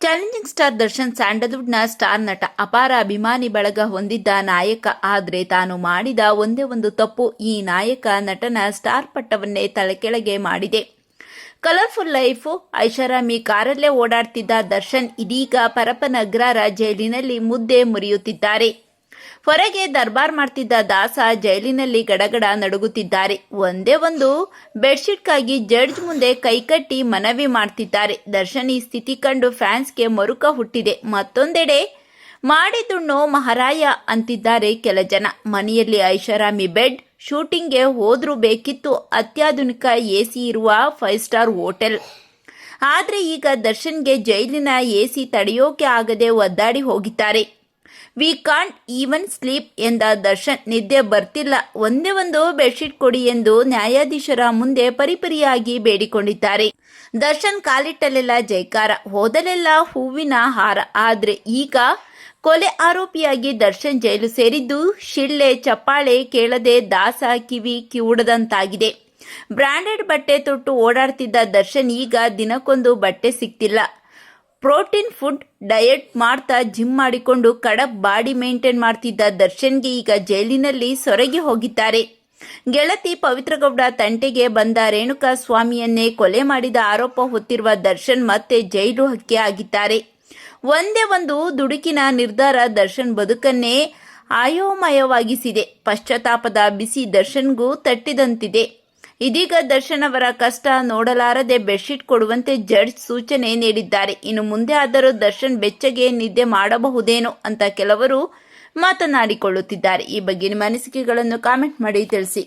Challenging star Darshan ಸ್ಯಾಂಡಲ್ವುಡ್ನ star ನಟ ಅಪಾರ ಅಭಿಮಾನಿ ಬಳಗ ಹೊಂದಿದ್ದ ನಾಯಕ ಆದರೆ ತಾನು ಮಾಡಿದ ಒಂದೇ ಒಂದು ತಪ್ಪು ಈ ನಾಯಕ ನಟನ ಸ್ಟಾರ್ ಪಟ್ಟವನ್ನೇ ತಲೆಕೆಳಗೆ ಮಾಡಿದೆ. ಕಲರ್ಫುಲ್ ಲೈಫು ಐಷಾರಾಮಿ ಕಾರಲ್ಲೇ ಓಡಾಡ್ತಿದ್ದ ದರ್ಶನ್ ಇದೀಗ ಪರಪನಗ್ರರ ಜೈಲಿನಲ್ಲಿ ಮುದ್ದೆ ಮುರಿಯುತ್ತಿದ್ದಾರೆ. ಹೊರಗೆ ದರ್ಬಾರ್ ಮಾಡ್ತಿದ್ದ ದಾಸ ಜೈಲಿನಲ್ಲಿ ಗಡಗಡ ನಡುಗುತ್ತಿದ್ದಾರೆ. ಒಂದೇ ಒಂದು ಬೆಡ್ಶೀಟ್ಗಾಗಿ ಜಡ್ಜ್ ಮುಂದೆ ಕೈಕಟ್ಟಿ ಮನವಿ ಮಾಡ್ತಿದ್ದಾರೆ. ದರ್ಶನ್ ಸ್ಥಿತಿ ಕಂಡು ಫ್ಯಾನ್ಸ್ಗೆ ಮರುಕ ಹುಟ್ಟಿದೆ. ಮತ್ತೊಂದೆಡೆ ಮಾಡಿದುಣ್ಣೋ ಮಹಾರಾಯ ಅಂತಿದ್ದಾರೆ ಕೆಲ ಜನ. ಮನೆಯಲ್ಲಿ ಐಷಾರಾಮಿ ಬೆಡ್, ಶೂಟಿಂಗ್ಗೆ ಹೋದ್ರೂ ಬೇಕಿತ್ತು. ಅತ್ಯಾಧುನಿಕ ಎಸಿ ಇರುವ ಫೈವ್ ಸ್ಟಾರ್ ಹೋಟೆಲ್. ಆದರೆ ಈಗ ದರ್ಶನ್ಗೆ ಜೈಲಿನ ಎಸಿ ತಡೆಯೋಕೆ ಆಗದೆ ಒದ್ದಾಡಿ ಹೋಗಿದ್ದಾರೆ. ವಿ ಕಾಂಟ್ ಈವನ್ ಸ್ಲೀಪ್ ಎಂದ ದರ್ಶನ್ ನಿದ್ದೆ ಬರ್ತಿಲ್ಲ. ಒಂದೇ ಒಂದು ಬೆಡ್ಶೀಟ್ ಕೊಡಿ ಎಂದು ನ್ಯಾಯಾಧೀಶರ ಮುಂದೆ ಪರಿಪರಿಯಾಗಿ ಬೇಡಿಕೊಂಡಿದ್ದಾರೆ. ದರ್ಶನ್ ಕಾಲಿಟ್ಟಲೆಲ್ಲ ಜೈಕಾರ ಹೋದಲೆಲ್ಲ ಹೂವಿನ ಹಾರ. ಆದ್ರೆ ಈಗ ಕೊಲೆ ಆರೋಪಿಯಾಗಿ ದರ್ಶನ್ ಜೈಲು ಸೇರಿದ್ದು ಶಿಳ್ಳೆ, ಚಪ್ಪಾಳೆ ಕೇಳದೆ ದಾಸ, ಕಿವಿ ಕಿವುಡದಂತಾಗಿದೆ. ಬ್ರಾಂಡೆಡ್ ಬಟ್ಟೆ ತೊಟ್ಟು ಓಡಾಡ್ತಿದ್ದ ದರ್ಶನ್ ಈಗ ದಿನಕ್ಕೊಂದು ಬಟ್ಟೆ ಸಿಗ್ತಿಲ್ಲ ಪ್ರೋಟೀನ್ ಫುಡ್ ಡಯಟ್ ಮಾಡ್ತಾ ಜಿಮ್ ಮಾಡಿಕೊಂಡು ಕಡಪ್ ಬಾಡಿ ಮೇಂಟೈನ್ ಮಾಡ್ತಿದ್ದ ದರ್ಶನ್ಗೆ ಈಗ ಜೈಲಿನಲ್ಲಿ ಸೊರಗಿ ಹೋಗಿದ್ದಾರೆ. ಗೆಳತಿ ಪವಿತ್ರಗೌಡ ತಂಟೆಗೆ ಬಂದ ರೇಣುಕಾ ಸ್ವಾಮಿಯನ್ನೇ ಕೊಲೆ ಮಾಡಿದ ಆರೋಪ ಹೊತ್ತಿರುವ ದರ್ಶನ್ ಮತ್ತೆ ಜೈಲು ಹಕ್ಕಿ ಆಗಿದ್ದಾರೆ. ಒಂದೇ ಒಂದು ದುಡುಕಿನ ನಿರ್ಧಾರ ದರ್ಶನ್ ಬದುಕನ್ನೇ ಆಯೋಮಯವಾಗಿಸಿದೆ. ಪಶ್ಚಾತ್ತಾಪದ ಬಿಸಿ ದರ್ಶನ್ಗೂ ತಟ್ಟಿದಂತಿದೆ. ಇದೀಗ ದರ್ಶನ್ ಅವರ ಕಷ್ಟ ನೋಡಲಾರದೆ ಬೆಡ್ಶೀಟ್ ಕೊಡುವಂತೆ ಜಡ್ಜ್ ಸೂಚನೆ ನೀಡಿದ್ದಾರೆ. ಇನ್ನು ಮುಂದೆ ಆದರೂ ದರ್ಶನ್ ಬೆಚ್ಚಗೆ ನಿದ್ದೆ ಮಾಡಬಹುದೇನೋ ಅಂತ ಕೆಲವರು ಮಾತನಾಡಿಕೊಳ್ಳುತ್ತಿದ್ದಾರೆ. ಈ ಬಗ್ಗೆ ನಿಮ್ಮ ಅನಿಸಿಕೆಗಳನ್ನು ಕಾಮೆಂಟ್ ಮಾಡಿ ತಿಳಿಸಿ.